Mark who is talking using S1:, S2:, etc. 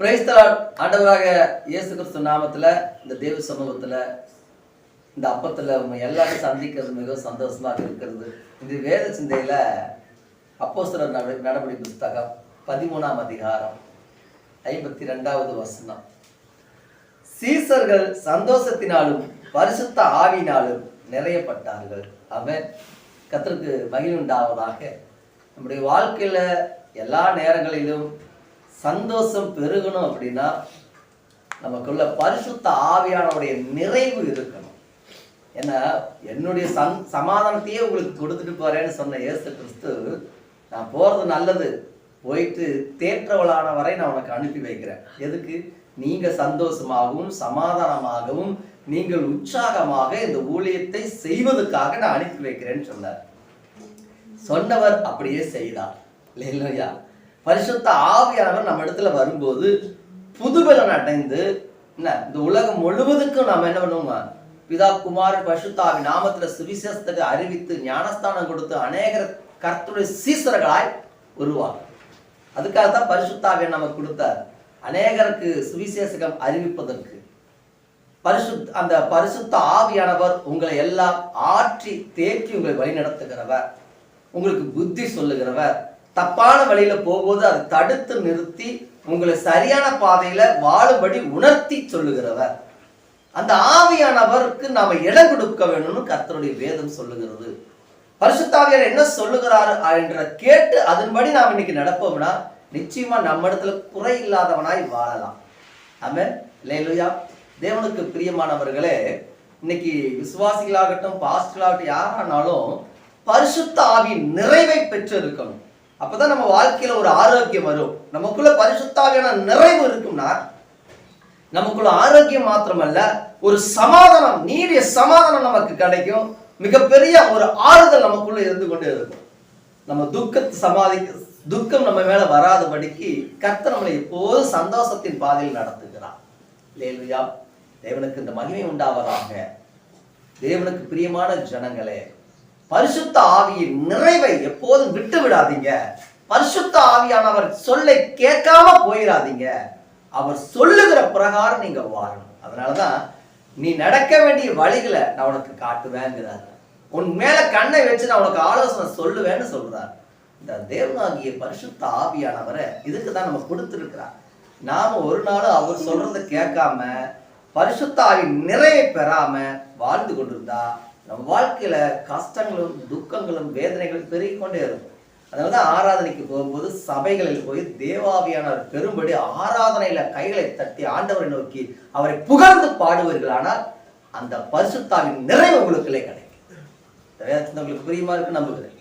S1: பிரைஸ்தலா ஆண்டவராக இயேசு கிறிஸ்து நாமத்துல இந்த தேவ சமூகத்துல இந்த அப்பத்துல உங்க எல்லாரும் சந்திக்கிறது மிகவும் சந்தோஷமாக இருக்கிறது. இந்த வேத சிந்தையில அப்போஸ்தலர் நட நடபடி புஸ்தகம் பதிமூணாம் அதிகாரம் ஐம்பத்தி ரெண்டாவது வசனம். சீசர்கள் சந்தோஷத்தினாலும் பரிசுத்த ஆவினாலும் நிறையப்பட்டார்கள். அவன் கத்திற்கு மகிழ்வுண்டாவதாக நம்முடைய வாழ்க்கையில எல்லா நேரங்களிலும் சந்தோஷம் பெருகணும் அப்படின்னா நமக்குள்ள பரிசுத்த ஆவியானவருடைய நிறைவு இருக்கணும். ஏன்னா என்னுடைய சந் சமாதானத்தையே உங்களுக்கு கொடுத்துட்டு போறேன்னு சொன்ன இயேசு கிறிஸ்து நான் போறது நல்லது போயிட்டு தேற்றவளான வரை நான் உனக்கு அனுப்பி வைக்கிறேன். எதுக்கு? நீங்க சந்தோஷமாகவும் சமாதானமாகவும் நீங்கள் உற்சாகமாக இந்த ஊழியத்தை செய்வதற்காக நான் அனுப்பி வைக்கிறேன்னு சொன்னார். சொன்னவர் அப்படியே செய்தார். இல்லையா பரிசுத்த ஆவியானவர் நம்ம இடத்துல வரும்போது புதுபலன் அடைந்து என்ன இந்த உலகம் முழுவதுக்கும் நம்ம என்ன பண்ணுவோமா பிதா குமார் பரிசுத்தாவி நாமத்துல சுவிசேஷத்துக்கு அறிவித்து ஞானஸ்தானம் கொடுத்து அநேகர் கர்த்துடைய சீசர்களாய் வருவார் அதுக்காக தான் பரிசுத்தாவியை நமக்கு கொடுத்தார். அநேகருக்கு சுவிசேஷகம் அறிவிப்பதற்கு. பரிசுத் அந்த பரிசுத்த ஆவியானவர் உங்களை எல்லாம் ஆற்றி தேக்கி உங்களை வழிநடத்துகிறவர். உங்களுக்கு புத்தி சொல்லுகிறவர். தப்பான வழியில போகும்போது அதை தடுத்து நிறுத்தி உங்களை சரியான பாதையில வாழும்படி உணர்த்தி சொல்லுகிறவர். அந்த ஆவியானவருக்கு நாம இடம் கொடுக்க வேணும்னு கர்த்தருடைய வேதம் சொல்லுகிறது. பரிசுத்தாவியார் என்ன சொல்லுகிறாரு என்ற கேட்டு அதன்படி நாம் இன்னைக்கு நடப்போம்னா நிச்சயமா நம்ம இடத்துல குறை இல்லாதவனாய் வாழலாம். ஆமென். லேலுயா தேவனுக்கு பிரியமானவர்களே இன்னைக்கு விசுவாசிகளாகட்டும் பாஸ்டர்களாகட்டும் யாரானாலும் பரிசுத்த ஆவியின் நிறைவை பெற்று இருக்கணும் அப்பதான் நம்ம வாழ்க்கையில ஒரு ஆரோக்கியம் வரும். நமக்குள்ள பரிசுத்தாவியான நிறைவு இருக்கும்னா நமக்குள்ள ஆரோக்கியம் மாத்திரமல்ல ஒரு சமாதானம் நீடிய சமாதானம் நமக்கு கிடைக்கும். மிகப்பெரிய ஒரு ஆறுதல் நமக்குள்ள இருந்து கொண்டே இருக்கும். நம்ம துக்கத்தை சமாதிக்க துக்கம் நம்ம மேல வராதபடிக்கு கர்த்த நம்மளை எப்போதும் சந்தோஷத்தின் பாதையில் நடத்துகிறார். லேலுயா தேவனுக்கு இந்த மகிமை உண்டாவதாக. தேவனுக்கு பிரியமான ஜனங்களே பரிசுத்த ஆவியின் நிறைவை எப்போதும் விட்டு விடாதீங்க. பரிசுத்த ஆவியானவர் சொல்லை கேட்காம போயிடாதீங்க அவர் சொல்லுகிற பிரகாரம் நீங்க வாழணும். அதனாலதான் நீ நடக்க வேண்டிய வழிகளை நான் உனக்கு காட்டுவேங்கிறார். உன் மேல கண்ணை வச்சு நான் உனக்கு ஆலோசனை சொல்லுவேன்னு சொல்றார். இந்த தேவனாகிய பரிசுத்த ஆவியானவரை இதுக்கு தான் நம்ம கொடுத்துருக்கிறார். நாம ஒரு நாளும் அவர் சொல்றதை கேட்காம பரிசுத்த ஆவியின் நிறைவை பெறாம வாழ்ந்து கொண்டிருந்தா நம்ம வாழ்க்கையில கஷ்டங்களும் துக்கங்களும் வேதனைகளும் பெருகிக்கொண்டே இருக்கும். அதனால தான் ஆராதனைக்கு போகும்போது சபைகளில் போய் தேவாவியானவர் பெரும்படி ஆராதனையில கைகளை தட்டி ஆண்டவரை நோக்கி அவரை புகழ்ந்து பாடுவீர்களானால் அந்த பரிசுத்தாவின் நிறைவு உங்களுக்குள்ளே கிடைக்கும். உங்களுக்கு புரியுமா இருக்கு நம்புகிறேன்.